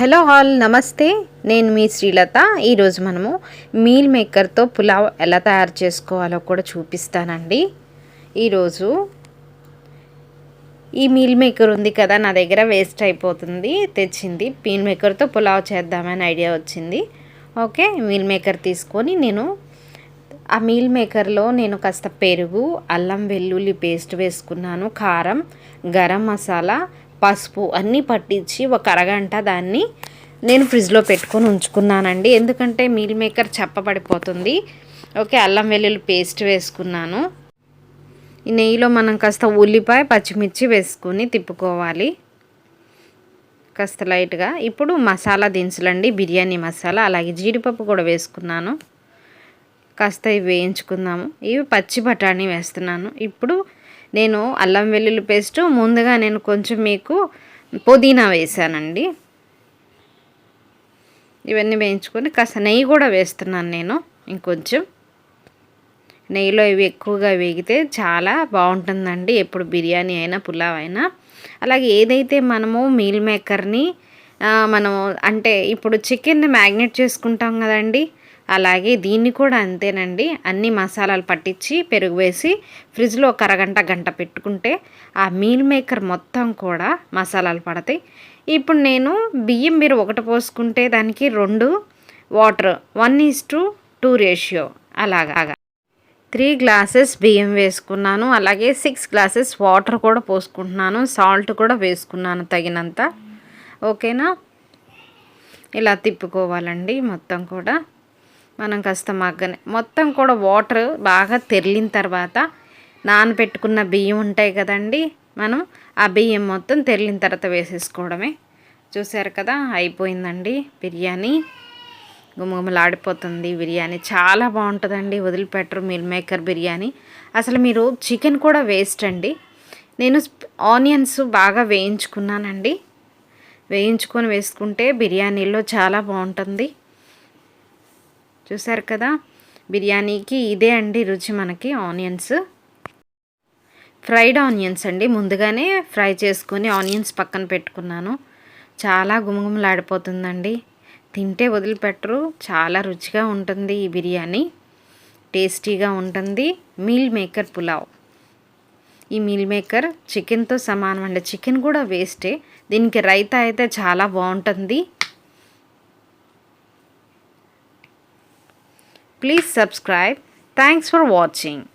Hello all నమస్తే. నేను మీ శ్రీలత. ఈరోజు మనము మీల్ మేకర్తో పులావ్ ఎలా తయారు చేసుకోవాలో కూడా చూపిస్తానండి. ఈరోజు ఈ మీల్ మేకర్ ఉంది కదా నా దగ్గర వేస్ట్ అయిపోతుంది తెచ్చింది. మీల్ మేకర్తో పులావ్ చేద్దామని ఐడియా వచ్చింది. ఓకే మీల్ మేకర్ తీసుకొని నేను ఆ మీల్ మేకర్లో నేను కాస్త పెరుగు అల్లం వెల్లుల్లి పేస్ట్ వేసుకున్నాను. కారం గరం మసాలా పసుపు అన్నీ పట్టించి ఒక అరగంట దాన్ని నేను ఫ్రిడ్జ్లో పెట్టుకొని ఉంచుకున్నానండి. ఎందుకంటే మీల్ మేకర్ చప్పబడిపోతుంది. ఓకే అల్లం వెల్లుల్లి పేస్ట్ వేసుకున్నాను. ఈ నెయ్యిలో మనం కాస్త ఉల్లిపాయ పచ్చిమిర్చి వేసుకొని తిప్పుకోవాలి. కాస్త లైట్గా. ఇప్పుడు మసాలా దినుసులండి బిర్యానీ మసాలా అలాగే జీడిపప్పు కూడా వేసుకున్నాను. కాస్త ఇవి వేయించుకుందాము. ఇవి పచ్చి బఠానీ వేస్తున్నాను. ఇప్పుడు నేను అల్లం వెల్లుల్లి పేస్ట్ ముందుగా నేను కొంచెం మీకు పుదీనా వేసానండి. ఇవన్నీ వేయించుకొని కాస్త నెయ్యి కూడా వేస్తున్నాను నేను ఇంకొంచెం. నెయ్యిలో ఇవి ఎక్కువగా వేగితే చాలా బాగుంటుందండి ఎప్పుడు బిర్యానీ అయినా పులావ్ అయినా. అలాగే ఏదైతే మనము మీల్ మేకర్ని మనము అంటే ఇప్పుడు చికెన్ని మ్యాగ్నేట్ చేసుకుంటాం కదండి అలాగే దీన్ని కూడా అంతేనండి. అన్ని మసాలాలు పట్టించి పెరుగు వేసి ఫ్రిడ్జ్లో ఒక అరగంట గంట పెట్టుకుంటే ఆ మీల్ మేకర్ మొత్తం కూడా మసాలాలు పడతాయి. ఇప్పుడు నేను బియ్యం మీరు ఒకటి పోసుకుంటే దానికి రెండు water one is to two ratio అలాగా. త్రీ గ్లాసెస్ బియ్యం వేసుకున్నాను అలాగే సిక్స్ గ్లాసెస్ వాటర్ కూడా పోసుకుంటున్నాను సాల్ట్ కూడా వేసుకున్నాను తగినంత. ఓకేనా? ఇలా తిప్పుకోవాలండి మొత్తం కూడా. మనం కాస్త మగ్గని మొత్తం కూడా వాటర్ బాగా తెరిలిన తర్వాత నానబెట్టుకున్న బియ్యం ఉంటాయి కదండి మనం ఆ బియ్యం మొత్తం తెరిలిన తర్వాత వేసేసుకోవడమే. చూసారు కదా అయిపోయిందండి బిర్యానీ. గుమగుమలాడిపోతుంది బిర్యానీ. చాలా బాగుంటుందండి వదిలిపెట్టరు మిల్ మేకర్ బిర్యానీ. అసలు మీరు చికెన్ కూడా వేస్ట్ అండి. నేను ఆనియన్స్ బాగా వేయించుకున్నానండి. వేయించుకొని వేసుకుంటే బిర్యానీలో చాలా బాగుంటుంది. చూసారు కదా? బిర్యానీకి ఇదే అండి రుచి మనకి ఆనియన్స్. ఫ్రైడ్ ఆనియన్స్ అండి. ముందుగానే ఫ్రై చేసుకొని ఆనియన్స్ పక్కన పెట్టుకున్నాను. చాలా గుమగుమలాడిపోతుందండి. తింటే వదిలిపెట్టరు. చాలా రుచిగా ఉంటుంది ఈ బిర్యానీ. టేస్టీగా ఉంటుంది. Meal maker pulao. ఈ మీల్ మేకర్ చికెన్తో సమానం అండి. చికెన్ కూడా వేస్టే. దీనికి రైతా అయితే చాలా బాగుంటుంది. Please subscribe. Thanks for watching.